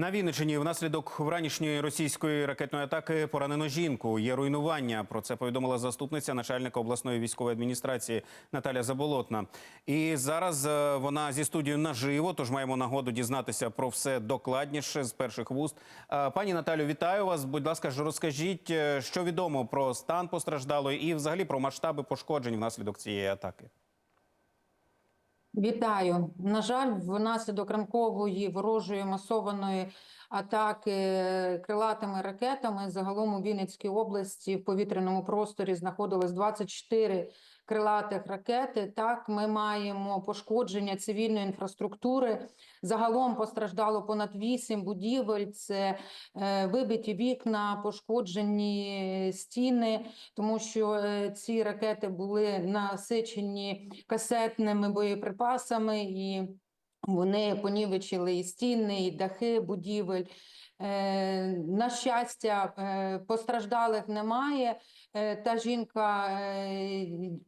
На Вінниччині внаслідок вранішньої російської ракетної атаки поранено жінку. Є руйнування. Про це повідомила заступниця начальника обласної військової адміністрації Наталя Заболотна. І зараз е, вона зі студією наживо, тож маємо нагоду дізнатися про все докладніше з перших вуст. Е, Пані Наталю, вітаю вас. Будь ласка, ж розкажіть, е, що відомо про стан постраждалої і взагалі про масштаби пошкоджень внаслідок цієї атаки. Вітаю. На жаль, внаслідок ранкової ворожої масованої атаки крилатими ракетами загалом у Вінницькій області в повітряному просторі знаходилось 24 крилатих ракети. Так, ми маємо пошкодження цивільної інфраструктури. Загалом постраждало понад 8 будівель. Це е, вибиті вікна, пошкоджені стіни, тому що е, ці ракети були насичені касетними боєприпасами, і вони понівечили і стіни, і дахи будівель. Е, На щастя, е, постраждалих немає. Е, Та жінка,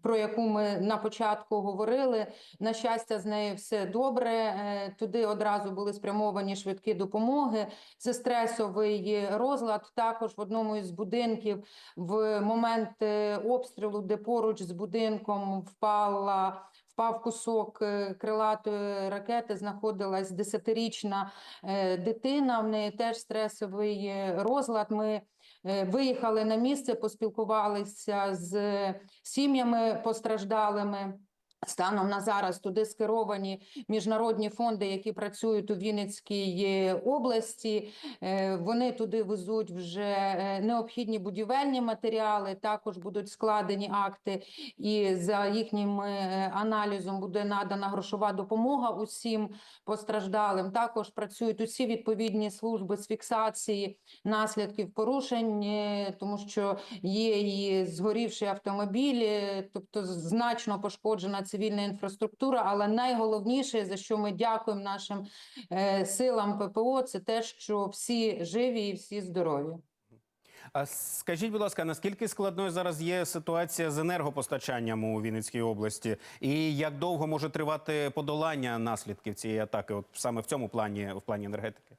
про яку ми на початку говорили, на щастя, з нею все добре. Туди одразу були спрямовані швидкі допомоги. Це стресовий розлад. Також в одному із будинків в момент обстрілу, де поруч з будинком впала. Впав кусок е, крилатої ракети, знаходилась десятирічна е, дитина. В неї теж стресовий е, розлад. Ми виїхали на місце, поспілкувалися з сім'ями постраждалими. Станом на зараз туди скеровані міжнародні фонди, які працюють у Вінницькій е, області. Е, Вони туди везуть вже е, необхідні будівельні матеріали. Також будуть складені акти, і за їхнім аналізом буде надана грошова допомога усім постраждалим. Також працюють усі відповідні служби з фіксації наслідків порушень, тому що є і згорівші автомобілі, тобто значно пошкоджена цивільна інфраструктура. Але найголовніше, за що ми дякуємо нашим е, силам ППО, це те, що всі живі і всі здорові. А скажіть, будь ласка, наскільки складною зараз є ситуація з енергопостачанням у Вінницькій області, і як довго може тривати подолання наслідків цієї атаки? От саме в цьому плані, в плані енергетики?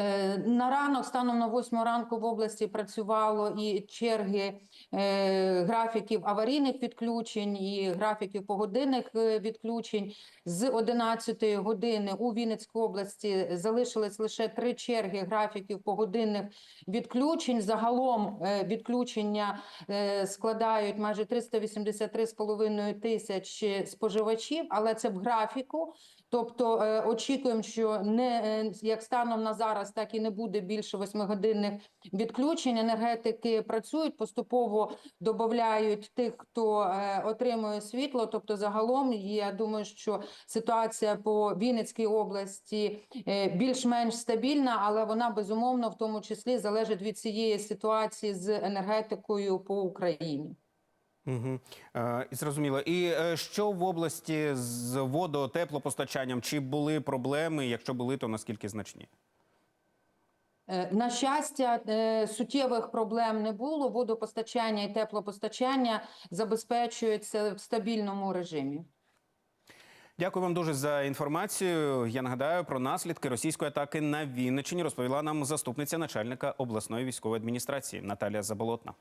Е, На ранок, станом на 8 ранку в області працювало і черги е, графіків аварійних відключень, і графіків погодинних е, відключень. З 11 години у Вінницькій області залишились лише три черги графіків погодинних відключень. Загалом відключення складають майже 383,5 тисяч споживачів, але це в графіку. Тобто е, очікуємо, що не е, як станом на зараз, так і не буде більше восьмигодинних відключень. Енергетики працюють поступово додають тих, хто е, отримує світло. Тобто, загалом я думаю, що ситуація по Вінницькій області більш-менш стабільна, але вона безумовно в тому числі залежить від цієї ситуації з енергетикою по Україні. Угу. Е, і зрозуміло. І е, що в області з водо, теплопостачанням? Чи були проблеми? Якщо були, то наскільки значні? Е, На щастя, е, суттєвих проблем не було. Водопостачання і теплопостачання забезпечується в стабільному режимі. Дякую вам дуже за інформацію. Я нагадаю про наслідки російської атаки на Вінниччині розповіла нам заступниця начальника обласної військової адміністрації Наталія Заболотна.